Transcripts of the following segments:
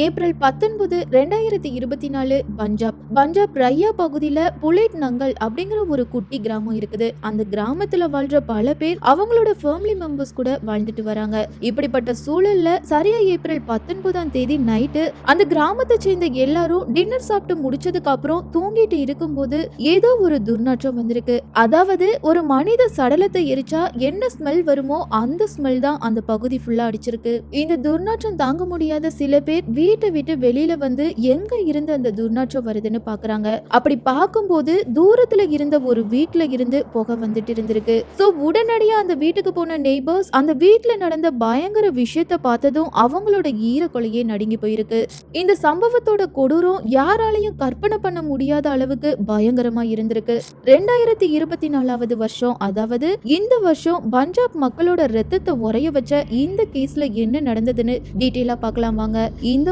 April பத்தொன்பது ரெண்டாயிரத்தி இருபத்தி நாலு பஞ்சாப். பஞ்சாப் ரையா பகுதியில புலேட் நங்கல் அப்படிங்கிற ஒரு குட்டி கிராமம் இருக்குது. அந்த கிராமத்துல வாழ்ற பல பேர் அவங்களோட ஃபேமிலி மெம்பர்ஸ் கூட வாழ்ந்துட்டு வராங்க. இப்படிப்பட்ட சூழல்ல சரியா ஏப்ரல் பத்தொன்பதாம் தேதி நைட்டு அந்த கிராமத்தை சேர்ந்த எல்லாரும் டின்னர் சாப்பிட்டு முடிச்சதுக்கு அப்புறம் தூங்கிட்டு இருக்கும்போது ஏதோ ஒரு துர்நாற்றம் வந்திருக்கு. அதாவது ஒரு மனித சடலத்தை எரிச்சா என்ன ஸ்மெல் வருமோ அந்த ஸ்மெல் தான் அந்த பகுதி ஃபுல்லா அடிச்சிருக்கு. இந்த துர்நாற்றம் தாங்க முடியாத சில பேர் வீட்டை விட்டு வெளியில வந்து எங்க இருந்து அந்த துர்நாற்றம் வருதுன்னு பாக்குறாங்க. அப்படி பார்க்கும்போது தூரத்துல இருந்த ஒரு வீட்டுல இருந்து புகை வந்துட்டு இருந்திருக்கு. சோ உடனடியா அந்த வீட்டுக்கு போன நெய்பர்ஸ் அந்த வீட்டுல நடந்த பயங்கர விஷயத்த பார்த்ததும் அவங்களோட ஈர கொலையே நடுங்கி போயிருக்கு. இந்த சம்பவத்தோட கொடூரம் யாராலையும் கற்பனை பண்ண முடியாத அளவுக்கு பயங்கரமா இருந்திருக்கு. ரெண்டாயிரத்தி இருபத்தி நாலாவது வருஷம் அதாவது இந்த வருஷம் பஞ்சாப் மக்களோட ரத்தத்தை உரைய வச்ச இந்த கேஸ்ல என்ன நடந்ததுன்னு டீட்டெயிலா பார்க்கலாம் வாங்க. இந்த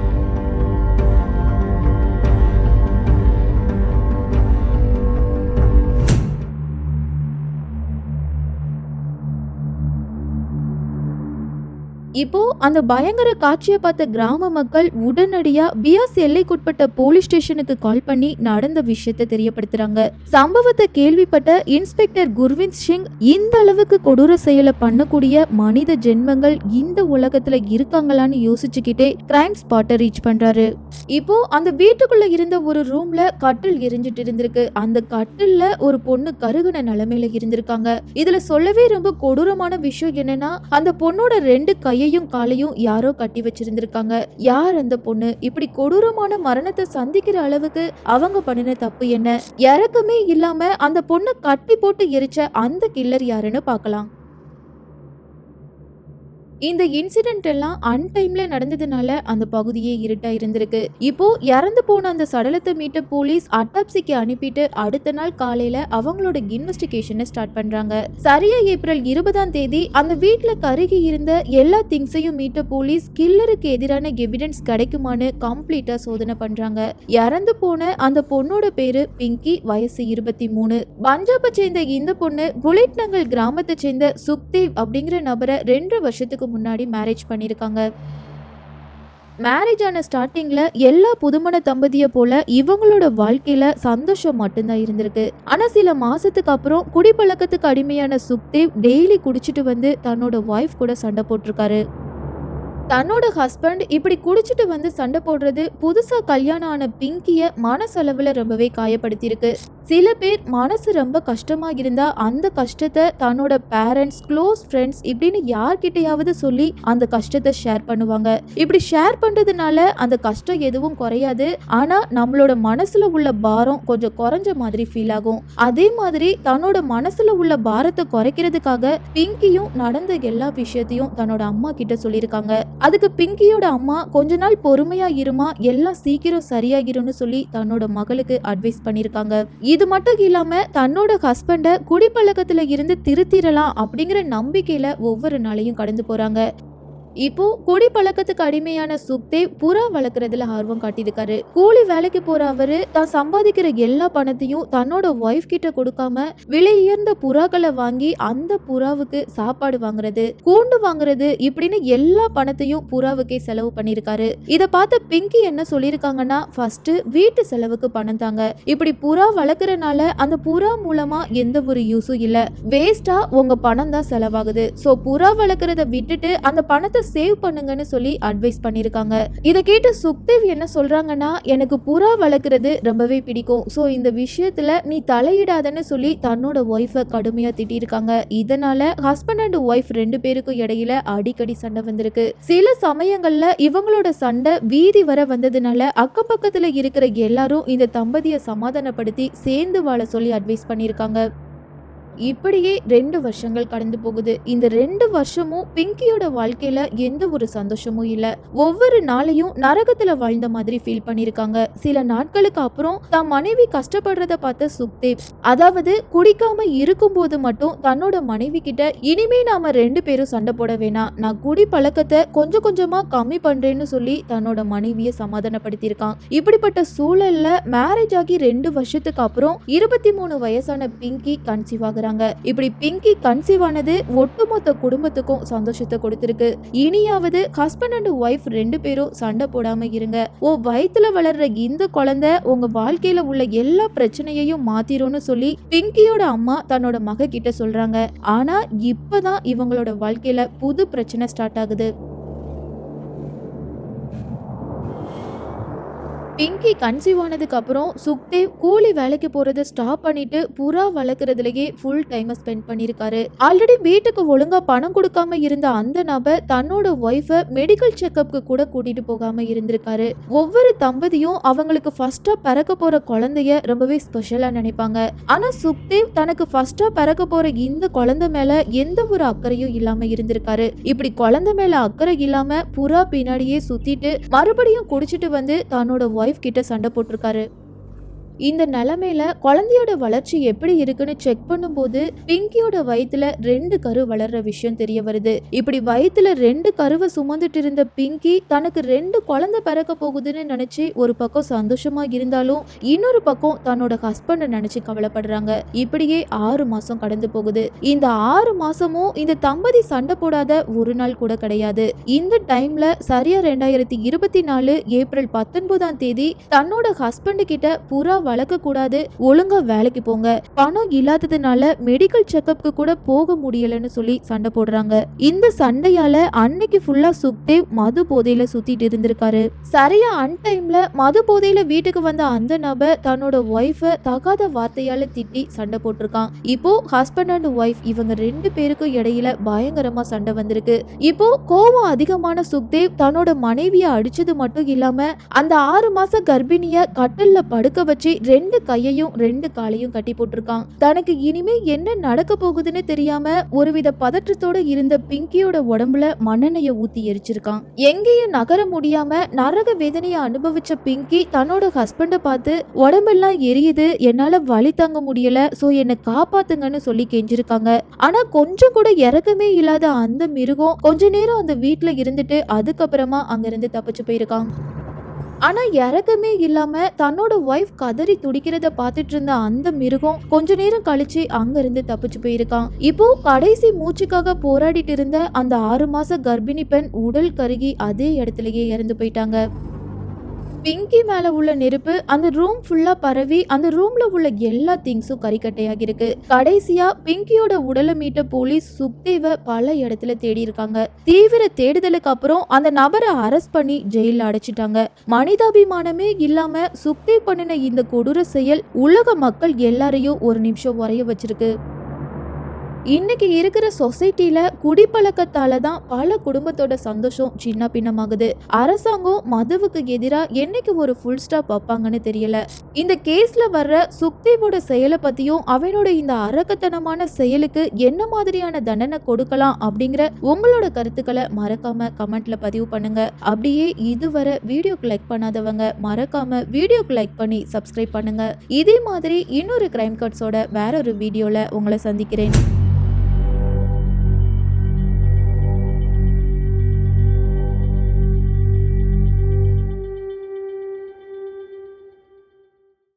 இப்போ அந்த பயங்கர காட்சியை பார்த்த கிராம மக்கள் உடனடியா பியாஸ் எல்லைக்குட்பட்ட போலீஸ் ஸ்டேஷனுக்கு கால் பண்ணி நடந்த விஷயத்தை தெரியப்படுத்துறாங்க. சம்பவத்தை கேள்விப்பட்ட இன்ஸ்பெக்டர் குர்விந்த் சிங் இந்த அளவுக்கு கொடூர செயலை பண்ணக்கூடிய மனித ஜென்மங்கள் இந்த உலகத்துல இருக்காங்களான்னு யோசிச்சுக்கிட்டே கிரைம் ஸ்பாட்டை ரீச் பண்றாரு. இப்போ அந்த வீட்டுக்குள்ள இருந்த ஒரு ரூம்ல கட்டில் எரிஞ்சிட்டு இருந்திருக்கு. அந்த கட்டில்ல ஒரு பொண்ணு கருகுன நிலைமையில இருந்திருக்காங்க. இதுல சொல்லவே ரொம்ப கொடூரமான விஷயம் என்னன்னா அந்த பொண்ணோட ரெண்டு கையை கையும் காலையும் யாரோ கட்டி வச்சிருந்திருக்காங்க. யார் அந்த பொண்ணு? இப்படி கொடூரமான மரணத்தை சந்திக்கிற அளவுக்கு அவங்க பண்ணின தப்பு என்ன? இறக்கமே இல்லாம அந்த பொண்ணை கட்டி போட்டு எரிச்ச அந்த கில்லர் யாருன்னு பார்க்கலாம். இந்த இன்சிடென்ட் எல்லாம் அன்டைம்ல நடந்ததுனால அந்த பகுதியே இருட்டா இருந்திருக்கு. இப்போ இறந்து போன அந்த சடலத்தை மீட்ட போலீஸ் அட்டாப்சிக்கு அனுப்பிட்டு அடுத்த நாள் காலையில அவங்களோட இன்வெஸ்டிகேஷனை ஸ்டார்ட் பண்றாங்க. சரியா ஏப்ரல் இருபதாம் தேதி அந்த வீட்டுல கருகி இருந்த எல்லா திங்ஸையும் மீட்ட போலீஸ் கில்லருக்கு எதிரான எவிடன்ஸ் கிடைக்குமான்னு கம்ப்ளீட்டா சோதனை பண்றாங்க. இறந்து போன அந்த பொண்ணோட பேரு பிங்கி வயசு இருபத்தி மூணு. பஞ்சாபை சேர்ந்த இந்த பொண்ணு புலிட்நங்கல் கிராமத்தை சேர்ந்த சுக்தேவ் அப்படிங்கிற நபரை ரெண்டு வருஷத்துக்கு முன்னாடி மேரேஜ் பண்ணியிருக்காங்க. மேரேஜ் ஆன ஸ்டார்டிங்கில் எல்லா புதுமண தம்பதியை போல இவங்களோட வாழ்க்கையில் சந்தோஷம் மட்டும்தான் இருந்திருக்கு. ஆனால் சில மாதத்துக்கு அப்புறம் குடிப்பழக்கத்துக்கு அடிமையான சுக்தேவ் டெய்லி குடிச்சிட்டு வந்து தன்னோட ஒய்ஃப் கூட சண்டை போட்டிருக்காரு. தன்னோட ஹஸ்பண்ட் இப்படி குடிச்சிட்டு வந்து சண்டை போடுறது புதுசாக கல்யாணம் ஆன பிங்கியை மனசளவில் ரொம்பவே காயப்படுத்தியிருக்கு. சில பேர் மனசு ரொம்ப கஷ்டமாக இருந்தால் அந்த கஷ்டத்தை தன்னோட பேரண்ட்ஸ் க்ளோஸ் ஃப்ரெண்ட்ஸ் இப்படின்னு யார்கிட்டயாவது சொல்லி அந்த கஷ்டத்தை ஷேர் பண்ணுவாங்க. இப்படி ஷேர் பண்ணுறதுனால அந்த கஷ்டம் எதுவும் குறையாது. ஆனால் நம்மளோட மனசில் உள்ள பாரம் கொஞ்சம் குறைஞ்ச மாதிரி ஃபீல் ஆகும். அதே மாதிரி தன்னோட மனசில் உள்ள பாரத்தை குறைக்கிறதுக்காக பிங்கியும் நடந்த எல்லா விஷயத்தையும் தன்னோட அம்மா கிட்ட சொல்லியிருக்காங்க. அதுக்கு பிங்கியோட அம்மா கொஞ்ச நாள் பொறுமையாக இருமா எல்லாம் சீக்கிரம் சரியாகிரும்னு சொல்லி தன்னோட மகளுக்கு அட்வைஸ் பண்ணியிருக்காங்க. இது மட்டும் இல்லாமல் தன்னோட ஹஸ்பண்டை குடிப்பழக்கத்தில் இருந்து திருத்திரலாம் அப்படிங்கிற நம்பிக்கையில் ஒவ்வொரு நாளையும் கடந்து போகிறாங்க இப்போ குடி பழக்கத்துக்கு அடிமையான சுக்தேவ் புறா வளர்க்குறதுல ஆர்வம் காட்டியிருக்காரு. கூலி வேலைக்கு போற அவரு தான் சம்பாதிக்கிற எல்லா பணத்தையும் தன்னோட ஒய்ஃப் கிட்ட கொடுக்காம விலை உயர்ந்த புறாக்களை வாங்கி அந்த புறாவுக்கு சாப்பாடு வாங்குறது கூண்டு வாங்குறது இப்படின்னு எல்லா பணத்தையும் புறாவுக்கே செலவு பண்ணியிருக்காரு. இதை பார்த்த பிங்கி என்ன சொல்லியிருக்காங்கன்னா ஃபர்ஸ்ட் வீட்டு செலவுக்கு பணம் தாங்க. இப்படி புறா வளர்க்குறனால அந்த புறா மூலமா எந்த ஒரு யூஸும் இல்ல. வேஸ்டா உங்க பணம் தான் செலவாகுது. ஸோ புறா வளர்க்குறத விட்டுட்டு அந்த பணத்தை சேவ் பண்ணுங்கன்னு சொல்லி அட்வைஸ் பண்ணியிருக்காங்க இதை கேட்டு சுக்தேவ் என்ன சொல்றாங்கன்னா எனக்கு புறா வளர்க்குறது ரொம்பவே பிடிக்கும். ஸோ இந்த விஷயத்துல நீ தலையிடாதன்னு சொல்லி தன்னோட ஒய்ஃபை கடுமையா திட்டியிருக்காங்க இதனால ஹஸ்பண்ட் அண்ட் ஒய்ஃப் ரெண்டு பேருக்கும் இடையில அடிக்கடி சண்டை வந்திருக்கு. சில சமயங்கள்ல இவங்களோட சண்டை வீதி வர வந்ததுனால அக்கம் பக்கத்துல இருக்கிற எல்லாரும் இந்த தம்பதியை சமாதானப்படுத்தி சேர்ந்து வாழ சொல்லி அட்வைஸ் பண்ணியிருக்காங்க இப்படியே ரெண்டு வருஷங்கள் கடந்து போகுது. இந்த ரெண்டு வருஷமும் பிங்கியோட வாழ்க்கையில எந்த ஒரு சந்தோஷமும் இல்ல. ஒவ்வொரு நாளையும் நரகத்துல வாழ்ந்த மாதிரி ஃபீல் பண்ணிருக்காங்க. சில நாட்களுக்கு அப்புறம் தான் மனைவி கஷ்டப்படுறத பார்த்த சுக்தேவ் அதாவது குடிக்காம இருக்கும்போது மட்டும் தன்னோட மனைவி கிட்ட இனிமே நாம ரெண்டு பேரும் சண்டை போட வேணாம். நான் குடி பழக்கத்தை கொஞ்சம் கொஞ்சமா கம்மி பண்றேன்னு சொல்லி தன்னோட மனைவியை சமாதானப்படுத்தியிருக்கான். இப்படிப்பட்ட சூழல்ல மேரேஜ் ஆகி ரெண்டு வருஷத்துக்கு அப்புறம் இருபத்தி மூணு வயசான பிங்கி கன்சீவ் ஆகுறாங்க இப்படி பிங்கி கன்சீவ் ஆனது ஒட்டுமொத்த குடும்பத்துக்கும் சந்தோஷத்தை கொடுத்திருக்கு. இனியாவது ஹஸ்பண்ட் அண்ட் ஒய்ஃப் ரெண்டு பேரும் சண்டை போடாம இருங்க. ஓ வயிற்றுல வளர்ற இந்த குழந்தை உங்க வாழ்க்கையில உள்ள எல்லா பிரச்சனையையும் மாத்திரும்னு சொல்லி பிங்கியோட அம்மா தன்னோட மக கிட்ட சொல்றாங்க. ஆனா இப்பதான் இவங்களோட வாழ்க்கையில புது பிரச்சனை ஸ்டார்ட் ஆகுது. பிங்கி கன்சீவ் ஆனதுக்கு அப்புறம் சுக்தேவ் கூலி வேலைக்கு போறதை ஸ்டாப் பண்ணிட்டு புறா வளர்க்குறதுலயே ஃபுல் டைமை ஸ்பெண்ட் பண்ணியிருக்காரு ஆல்ரெடி வீட்டுக்கு ஒழுங்கா பணம் கொடுக்காம இருந்த அந்த நபர் தன்னோட ஒய்ஃபை மெடிக்கல் செக்அப்க்கு கூட கூட்டிட்டு போகாம இருந்திருக்காரு. ஒவ்வொரு தம்பதியும் அவங்களுக்கு ஃபர்ஸ்டா பிறக்க போற குழந்தைய ரொம்பவே ஸ்பெஷலா நினைப்பாங்க. ஆனா சுக்தேவ் தனக்கு ஃபர்ஸ்டா பிறக்க போற இந்த குழந்தை மேல எந்த ஒரு அக்கறையும் இல்லாம இருந்திருக்காரு. இப்படி குழந்தை மேல அக்கறை இல்லாம புறா பின்னாடியே சுத்திட்டு மறுபடியும் குடிச்சிட்டு வந்து தன்னோட ஒய்ஃப் கிட்ட சண்டை போட்டிருக்காரு. இந்த நிலமையில குழந்தையோட வளர்ச்சி எப்படி இருக்குன்னு செக் பண்ணும்போது பிங்கியோட வயிற்றுல ரெண்டு கரு வளர்ற விஷயம் தெரிய வருது. இப்படி வயிற்றுல ரெண்டு கருவை சுமந்துட்டு இருந்த பிங்கி தனக்கு ரெண்டு குழந்தை பிறக்க போகுதுன்னு நினைச்சு ஒரு பக்கம் சந்தோஷமா இருந்தாலும் இன்னொரு பக்கம் தன்னோட ஹஸ்பண்டை நினைச்சு கவலைப்படுறாங்க. இப்படியே ஆறு மாசம் கடந்து போகுது. இந்த ஆறு மாசமும் இந்த தம்பதி சண்டை போடாத ஒரு நாள் கூட கிடையாது. இந்த டைம்ல சரியா ரெண்டாயிரத்தி இருபத்தி நாலு ஏப்ரல் பத்தொன்பதாம் தேதி தன்னோட ஹஸ்பண்ட் கிட்ட புறா வளர்க்க கூடாது ஒழுங்கா வேலைக்கு போங்க. பணம் இல்லாததுனால மெடிக்கல் செக்கப்க்கு கூட போக முடியலன்னு சொல்லி சண்டை போடுறாங்க. இந்த சண்டையால அன்னைக்கு ஃபுல்லா சுக்தேவ் மது போதையில சுத்திட்டு இருந்திருக்காரு. சரியா அன் டைம்ல மது போதையில வீட்டுக்கு வந்த அந்த நபர் தன்னோட ஒய்ஃபை தகாத வார்த்தையால திட்டி சண்டை போட்டிருக்கான். இப்போ ஹஸ்பண்ட் அண்ட் ஒய்ஃப் இவங்க ரெண்டு பேருக்கும் இடையில பயங்கரமா சண்டை வந்திருக்கு. இப்போ கோவம் அதிகமான சுக்தேவ் தன்னோட மனைவியை அடிச்சது மட்டும் இல்லாம அந்த ஆறு மாச கர்ப்பிணிய கட்டில்ல படுக்க வச்சு ரெண்டு கையையும் ரெண்டு காலையும் கட்டி போட்டிருக்கான். தனக்கு இனிமே என்ன நடக்க போகுதுன்னு தெரியாம ஒருவித பதற்றத்தோட இருந்த பிங்கியோட உடம்புல மண்ணெண்ணைய ஊத்தி எரிச்சிருக்கான். எங்கேயும் நகர முடியாம நரக வேதனைய அனுபவிச்ச பிங்கி தன்னோட ஹஸ்பண்ட பார்த்து உடம்பெல்லாம் எரியுது என்னால வலி தாங்க முடியல சோ என்னை காப்பாத்துங்கன்னு சொல்லி கெஞ்சிருக்காங்க. ஆனா கொஞ்சம் கூட இறக்கமே இல்லாத அந்த மிருகம் கொஞ்ச நேரம் அந்த வீட்டுல இருந்துட்டு அதுக்கப்புறமா அங்கிருந்து தப்பிச்சு போயிருக்கான். ஆனா இறக்கமே இல்லாம தன்னோட ஒய்ஃப் கதறி துடிக்கிறத பாத்துட்டு இருந்த அந்த மிருகம் கொஞ்ச நேரம் கழிச்சு அங்க இருந்து தப்பிச்சு போயிருக்கான். இப்போ கடைசி மூச்சுக்காக போராடிட்டு இருந்த அந்த ஆறு மாச கர்ப்பிணி பெண் உடல் கருகி அதே இடத்துலயே இறந்து போயிட்டாங்க. பிங்கி மேலே உள்ள நெருப்பு அந்த ரூம் ஃபுல்லாக பரவி அந்த ரூமில் உள்ள எல்லா திங்ஸும் கறிக்கட்டையாக இருக்கு கடைசியாக பிங்கியோட உடலை மீட்ட போலீஸ் சுக்தேவை பல இடத்துல தேடி இருக்காங்க. தீவிர தேடுதலுக்கு அப்புறம் அந்த நபரை அரெஸ்ட் பண்ணி ஜெயிலில் அடைச்சிட்டாங்க. மனிதாபிமானமே இல்லாம சுக்தேவ் பண்ணின இந்த கொடூர செயல் உலக மக்கள் எல்லாரையும் ஒரு நிமிஷம் உரைய வச்சிருக்கு. இன்னைக்கு இருக்கிற சொசைட்டில குடிப்பழக்கத்தால தான் பல குடும்பத்தோட சந்தோஷம் சின்ன பின்னமாகுது. அரசாங்கம் மதுவுக்கு எதிராக என்னைக்கு ஒரு ஃபுல் ஸ்டாப் வைப்பாங்கன்னு தெரியல. இந்த கேஸ்ல வர்ற சுக்தேவோட செயலை பத்தியும் அவனோட இந்த அரக்கத்தனமான செயலுக்கு என்ன மாதிரியான தண்டனை கொடுக்கலாம் அப்படிங்கிற உங்களோட கருத்துக்களை மறக்காம கமெண்ட்ல பதிவு பண்ணுங்க. அப்படியே இதுவரை வீடியோக்கு லைக் பண்ணாதவங்க மறக்காம வீடியோக்கு லைக் பண்ணி சப்ஸ்கிரைப் பண்ணுங்க. இதே மாதிரி இன்னொரு கிரைம் கட்ஸோட வேற ஒரு வீடியோல உங்களை சந்திக்கிறேன்.